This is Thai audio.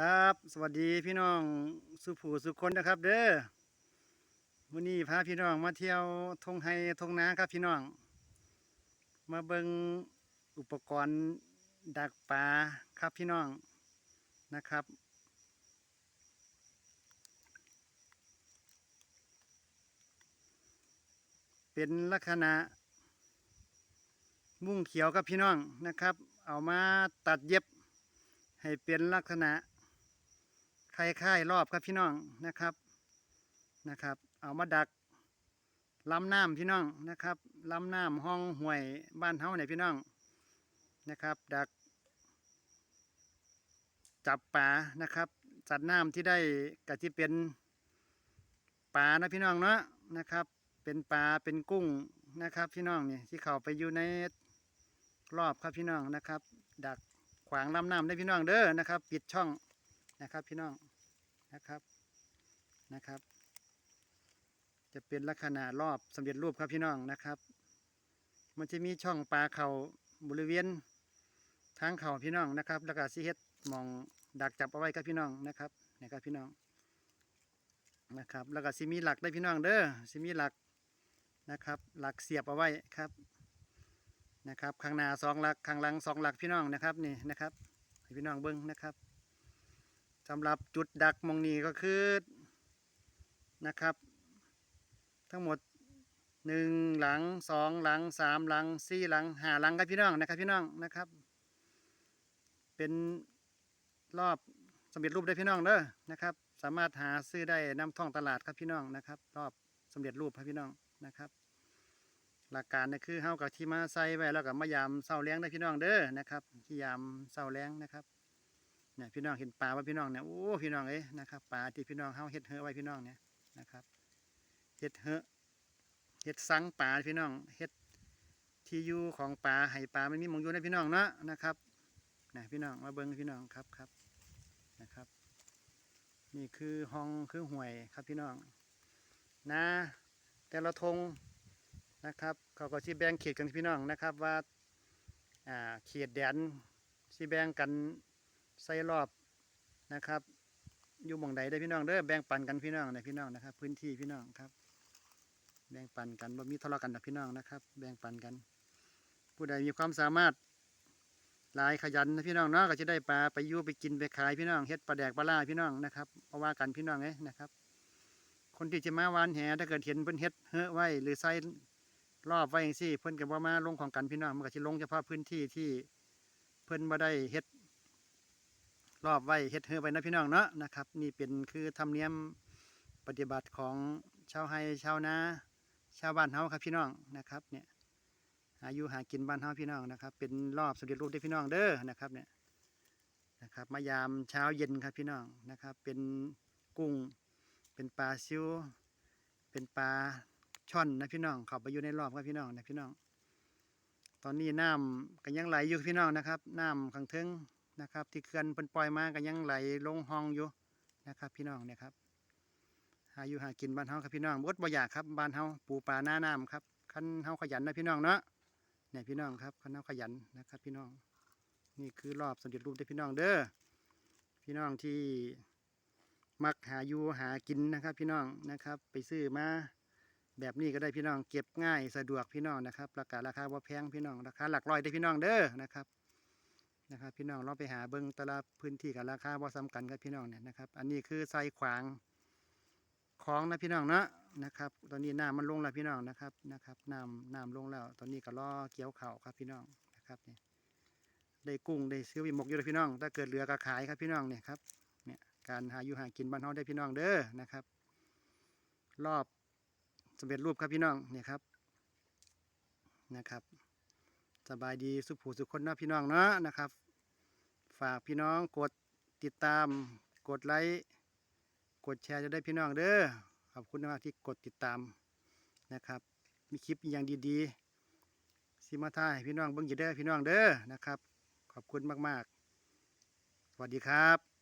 ครับ สวัสดีพี่น้องสุผูสุคนนะครับ เด้อวันนี้พาพี่น้องมาเที่ยวทงไฮทงนาครับพี่น้อง มาเบิงอุปกรณ์ดักปลาครับพี่น้องนะครับ เป็นลักษณะ มุ้งเขียวครับพี่น้องนะครับ เอามาตัดเย็บให้เป็นลักษณะ คล้ายรอบครับพี่น้องนะครับนะครับ เอามาดักลำน้ำพี่น้องนะครับลำน้ำห้องห่วยบ้านเฮาเนี่ยพี่น้องนะครับ ดัก จับปลานะครับสัตว์น้ำที่ได้กะที่เป็นปลานะพี่น้องเนาะนะครับ เป็นปลาเป็นกุ้งนะครับ พี่น้องนี่ที่เขาไปอยู่ในรอบครับพี่น้องนะครับ ดักขวางลำน้ำได้พี่น้องเด้อนะครับ ปิดช่อง นะครับพี่น้องนะครับนะครับ จะเป็นลักษณะรอบสำเร็จรูปครับพี่น้องนะครับ มันจะมีช่องปลาเขาบริเวณทางเข่าพี่น้องนะครับ แล้วก็สิเฮ็ดมองดักจับเอาไว้ครับพี่น้องนะครับนี่ครับพี่น้องนะครับ แล้วก็สิมีหลักได้พี่น้องเด้อสิมีหลักนะครับ หลักเสียบเอาไว้ครับนะครับข้างหน้าสองหลักข้างหลังสองหลักพี่น้องนะครับนี่นะครับให้พี่น้องเบิ้งนะครับ สำหรับจุดดักมองนี้ก็คือนะครับ ทั้งหมดหนึ่งหลังสองหลังสามหลังสี่หลังห้าหลังครับพี่น้องนะครับพี่น้องนะครับ เป็นรอบสำเร็จรูปได้พี่น้องเด้อนะครับ สามารถหาซื้อได้น้ำท่องตลาดครับพี่น้องนะครับ รอบสำเร็จรูปครับพี่น้องนะครับ หลักการคือเฮากับที่มาใส่ไว้แล้วก็มายามเสาแรงได้พี่น้องเด้อนะครับที่ยามเสาแรงนะครับ เนี่ยพี่น้องเห็นปลาว่าพี่น้องเนี่ยโอ้พี่น้องเอ้ยนะครับปลาที่พี่น้องเฮาเฮ็ดเฮอไว้พี่น้องเนี่ยนะครับเฮ็ดเฮอเฮ็ดสังปลาพี่น้องเฮ็ดที่อยู่ของปลาให้ปลาไม่มีมองอยู่ในะพี่น้องเนาะนะครับนะพี่น้องมาเบิ่งพี่น้องครับครับนะครับ นี่คือห้องคือห่วยครับพี่น้องนะ แต่ละธงนะครับเขาก็สิแบ่งเขตกันพี่น้องนะครับว่าอ่าเขตแดนสิแบ่งกัน ใส่รอบนะครับ อยู่หม่องใดได้พี่น้องเด้อแบ่งปันกันพี่น้องนะพี่น้องนะครับ พื้นที่พี่น้องครับ แบ่งปันกันบ่มีทะเลาะกันนะพี่น้องนะครับ แบ่งปันกัน ผู้ใดมีความสามารถหลายขยันนะพี่น้องเนาะก็จะได้ปลาไปยู่ไปกินไปขายพี่น้องเฮ็ดปลาแดกปลาล่าพี่น้องนะครับเพราว่ากันพี่น้องเอ้ยนะครับ คนที่จะมาวานแหถ้าเกิดเห็นเพิ่นเฮ็ดเฮ้อไว้หรือใส่รอบไว้จังซี่ เพิ่นก็บ่ามาลงของกันพี่น้องมันก็สิลงเฉพาะพื้นที่ที่เพิ่นบ่ได้เฮ็ด รอบไว้เฮ็ดเฮือไว้นะพี่น้องเนาะนะครับนี่เป็นคือธรรมเนียมปฏิบัติของชาวไฮชาวนาชาวบ้านเฮาครับพี่น้องนะครับเนี่ยอายุหากินบ้านเฮาพี่น้องนะครับ เป็นรอบสมเด็จรูปได้พี่น้องเด้อนะครับเนี่ยนะครับมายามเช้าเย็นครับพี่น้องนะครับ เป็นกุ้ง เป็นปลาซิวเป็นปลาช่อนนะพี่น้องเข้าไปอยู่ในรอบครับพี่น้องนะพี่น้อง ตอนนี้น้ำก็ยังไหลอยู่พี่น้องนะครับน้ำขังเทิง นะครับ ที่เขื่อนเพิ่นปล่อยมาก็ยังไหลลงห้องอยู่นะครับ พี่น้องเนี่ยครับหาอยู่หากินบ้านเฮาครับพี่น้องบดบ่อยากครับบ้านเฮาปูปลาหน้าน้ำครับคันเฮาขยันนะพี่น้องเนาะเนี่ยพี่น้องครับคันเฮาขยันนะครับ พี่น้อง นี่คือรอบสมเด็จรูปเด้อพี่น้องเด้อพี่น้องที่มักหาอยู่หากินนะครับ พี่น้องนะครับ ไปซื้อมาแบบนี้ก็ได้พี่น้องเก็บง่ายสะดวกพี่น้องนะครับราคาราคาว่าแพงพี่น้องราคาหลักร้อยได้พี่น้องเด้อนะครับ นะครับพี่น้องเราไปหาเบิ้งแต่ละพื้นที่กับราคาว่าซ้ำกันครับพี่น้องเนี่ยนะครับ อันนี้คือใส่ขวางของนะพี่น้องเนาะนะครับ ตอนนี้น้ำมันลงแล้วพี่น้องนะครับนะครับน้ำน้ำลงแล้ว ตอนนี้ก็รอเกี่ยวเข่าครับพี่น้องนะครับเนี่ยได้กุ้งได้ซื้อวิมกอยู่เลยพี่น้อง ถ้าเกิดเหลือก็ขายครับพี่น้องเนี่ยครับเนี่ยการหาอยู่หากินบ้านเฮาได้พี่น้องเด้อนะครับ รอบสำเร็จรูปครับพี่น้องเนี่ยครับนะครับสบายดีสุขผูสุขคนนะพี่น้องเนาะนะครับ ฝากพี่น้องกดติดตาม กดไลค์กดแชร์จะได้พี่น้องเด้อขอบคุณมากที่กดติดตามนะครับ มีคลิปอย่างดีๆซิมาท่ายพี่น้องเบิ้งอยู่เด้อพี่น้องเด้อนะครับ ขอบคุณมากๆ สวัสดีครับ